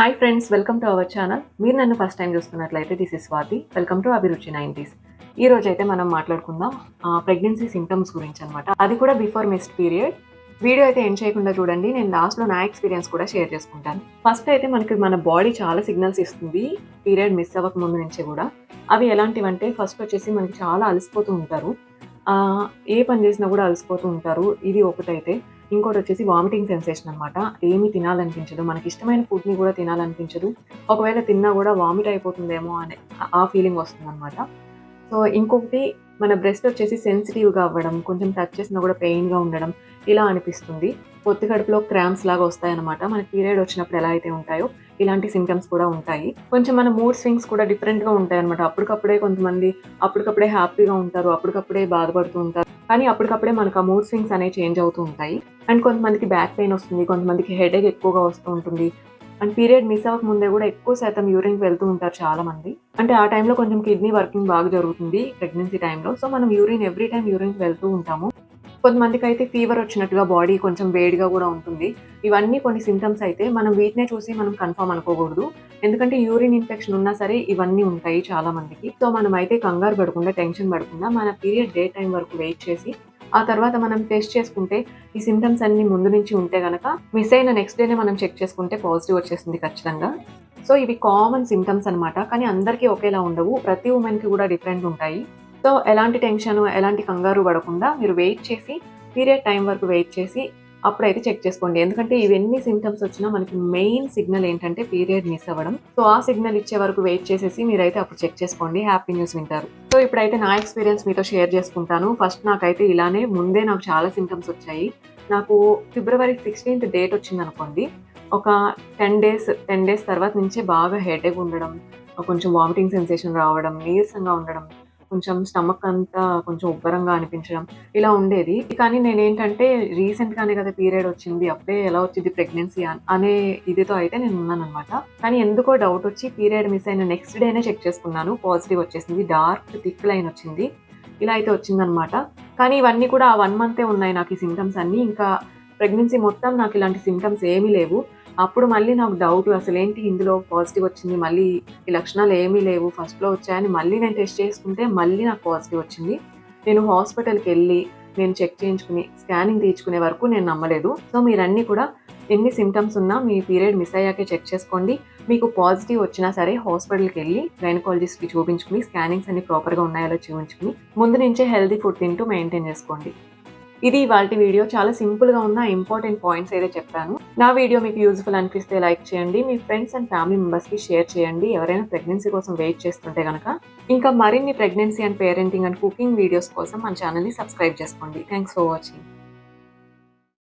Hi friends welcome to our channel మీరు నన్ను first time చూస్తున్నట్లయితే this is Swathi welcome to Abhiruchi nineties ఈ రోజు అయితే మనం మాట్లాడుకుందాం ప్రెగ్నెన్సీ సిమ్టమ్స్ గురించి అనమాట అది కూడా బిఫోర్ మిస్డ్ పీరియడ్ వీడియో అయితే ఏం చేయకుండా చూడండి నేను లాస్ట్లో నా ఎక్స్పీరియన్స్ కూడా షేర్ చేసుకుంటాను. ఫస్ట్ అయితే మనకి మన బాడీ చాలా సిగ్నల్స్ ఇస్తుంది పీరియడ్ మిస్ అవ్వక ముందు నుంచి కూడా. అవి ఎలాంటివంటే ఫస్ట్ వచ్చేసి మనకి చాలా అలసిపోతూ ఉంటారు. ఏ పని చేసినా కూడా అలసిపోతూ ఉంటారు. ఇది ఒకటైతే. ఇంకోటి వచ్చేసి వామిటింగ్ సెన్సేషన్ అనమాట ఏమి తినాలనిపించదు. మనకి ఇష్టమైన ఫుడ్ని కూడా తినాలనిపించదు. ఒకవేళ తిన్నా కూడా వామిట్ అయిపోతుందేమో అనే ఆ ఫీలింగ్ వస్తుందన్నమాట. సో ఇంకొకటి మన బ్రెస్ట్ వచ్చేసి సెన్సిటివ్గా అవ్వడం కొంచెం టచ్ చేసినా కూడా పెయిన్గా ఉండడం ఇలా అనిపిస్తుంది. పొత్తి కడుపులో క్రామ్స్ లాగా వస్తాయన్నమాట. మనకి పీరియడ్ వచ్చినప్పుడు ఎలా అయితే ఉంటాయో ఇలాంటి సింటమ్స్ కూడా ఉంటాయి. కొంచెం మన మూడ్ స్వింగ్స్ కూడా డిఫరెంట్గా ఉంటాయి అనమాట అప్పటికప్పుడే కొంతమంది అప్పటికప్పుడే హ్యాపీగా ఉంటారు అప్పటికప్పుడే బాధపడుతూ ఉంటారు. కానీ అప్పటికప్పుడే మనకు ఆ మూడ్ స్వింగ్స్ అనేవి చేంజ్ అవుతూ ఉంటాయి. అండ్ కొంతమందికి బ్యాక్ పెయిన్ వస్తుంది కొంతమందికి హెడేక్ ఎక్కువగా వస్తూ ఉంటుంది. అండ్ పీరియడ్ మిస్ అవ్వక ముందే కూడా ఎక్కువ శాతం యూరిన్కి వెళ్తూ ఉంటారు చాలా మంది అంటే ఆ టైంలో కొంచెం కిడ్నీ వర్కింగ్ బాగా జరుగుతుంది ప్రెగ్నెన్సీ టైంలో సో మనం యూరిన్ ఎవ్రీ టైం యూరిన్కి వెళ్తూ ఉంటాము. కొంతమందికి అయితే ఫీవర్ వచ్చినట్టుగా బాడీ కొంచెం వేడిగా కూడా ఉంటుంది. ఇవన్నీ కొన్ని సిమ్టమ్స్ అయితే మనం వీటినే చూసి మనం కన్ఫర్మ్ అనుకోకూడదు. ఎందుకంటే యూరిన్ ఇన్ఫెక్షన్ ఉన్నా సరే ఇవన్నీ ఉంటాయి చాలా మందికి. సో మనం అయితే కంగారు పడకుండా టెన్షన్ పడకుండా మన పీరియడ్ డే టైం వరకు వెయిట్ చేసి ఆ తర్వాత మనం టెస్ట్ చేసుకుంటే ఈ సిమ్టమ్స్ అన్ని ముందు నుంచి ఉంటే కనుక మిస్ అయిన నెక్స్ట్ డేనే మనం చెక్ చేసుకుంటే పాజిటివ్ వచ్చేస్తుంది ఖచ్చితంగా. సో ఇవి కామన్ సిమ్టమ్స్ అన్నమాట. కానీ అందరికీ ఒకేలా ఉండవు. ప్రతి ఉమెన్కి కూడా డిఫరెంట్ ఉంటాయి. సో ఎలాంటి టెన్షన్ ఎలాంటి కంగారు పడకుండా మీరు వెయిట్ చేసి పీరియడ్ టైం వరకు వెయిట్ చేసి అప్పుడైతే చెక్ చేసుకోండి. ఎందుకంటే ఇవన్నీ సిమ్టమ్స్ వచ్చినా మనకి మెయిన్ సిగ్నల్ ఏంటంటే పీరియడ్ మిస్ అవ్వడం. సో ఆ సిగ్నల్ ఇచ్చే వరకు వెయిట్ చేసేసి మీరైతే అప్పుడు చెక్ చేసుకోండి. హ్యాపీ న్యూస్ వింటారు. సో ఇప్పుడైతే నా ఎక్స్పీరియన్స్ మీతో షేర్ చేసుకుంటాను. ఫస్ట్ నాకైతే ఇలానే ముందే నాకు చాలా సిమ్టమ్స్ వచ్చాయి. నాకు ఫిబ్రవరి సిక్స్టీన్త్ డేట్ వచ్చింది అనుకోండి ఒక టెన్ డేస్ టెన్ డేస్ తర్వాత నుంచే బాగా హెడేక్ ఉండడం కొంచెం వామిటింగ్ సెన్సేషన్ రావడం నీరసంగా ఉండడం కొంచెం స్టమక్ అంతా కొంచెం ఉబ్బరంగా అనిపించడం ఇలా ఉండేది. కానీ నేనేంటంటే రీసెంట్గానే కదా పీరియడ్ వచ్చింది అప్పుడే ఎలా వచ్చింది ప్రెగ్నెన్సీ అనే ఇదితో అయితే నేను ఉన్నాను అనమాట కానీ ఎందుకో డౌట్ వచ్చి పీరియడ్ మిస్ అయిన నెక్స్ట్ డేనే చెక్ చేసుకున్నాను. పాజిటివ్ వచ్చేసింది డార్క్ థిక్ లైన్ వచ్చింది. ఇలా అయితే వచ్చిందనమాట కానీ ఇవన్నీ కూడా ఆ వన్ మంతే ఉన్నాయి నాకు ఈ సిమ్టమ్స్ అన్నీ. ఇంకా ప్రెగ్నెన్సీ మొత్తం నాకు ఇలాంటి సిమ్టమ్స్ ఏమీ లేవు. అప్పుడు మళ్ళీ నాకు డౌట్ అసలు ఏంటి ఇందులో పాజిటివ్ వచ్చింది? మళ్ళీ ఈ లక్షణాలు ఏమీ లేవు. ఫస్ట్లో వచ్చాయని మళ్ళీ నేను టెస్ట్ చేసుకుంటే మళ్ళీ నాకు పాజిటివ్ వచ్చింది. నేను హాస్పిటల్కి వెళ్ళి నేను చెక్ చేయించుకుని స్కానింగ్ తీయించుకునే వరకు నేను నమ్మలేదు. సో మీరన్నీ కూడా ఎన్ని సిమ్టమ్స్ ఉన్నా మీ పీరియడ్ మిస్ అయ్యాకే చెక్ చేసుకోండి. మీకు పాజిటివ్ వచ్చినా సరే హాస్పిటల్కి వెళ్ళి గైనకాలజిస్ట్కి చూపించుకుని స్కానింగ్స్ అన్ని ప్రాపర్గా ఉన్నాయో చూపించుకుని ముందు నుంచే హెల్తీ ఫుడ్ తింటూ మెయింటైన్ చేసుకోండి. ఇది వాటి వీడియో. చాలా సింపుల్గా ఉన్న ఇంపార్టెంట్ పాయింట్స్ అయితే చెప్పాను. నా వీడియో మీకు యూజ్ఫుల్ అనిపిస్తే లైక్ చేయండి. మీ ఫ్రెండ్స్ అండ్ ఫ్యామిలీ మెంబర్స్కి షేర్ చేయండి. ఎవరైనా ప్రెగ్నెన్సీ కోసం వెయిట్ చేస్తుంటే కనుక ఇంకా మరిన్ని pregnancy and parenting and cooking videos కోసం మన ఛానల్ని సబ్స్క్రైబ్ చేసుకోండి. Thanks for watching.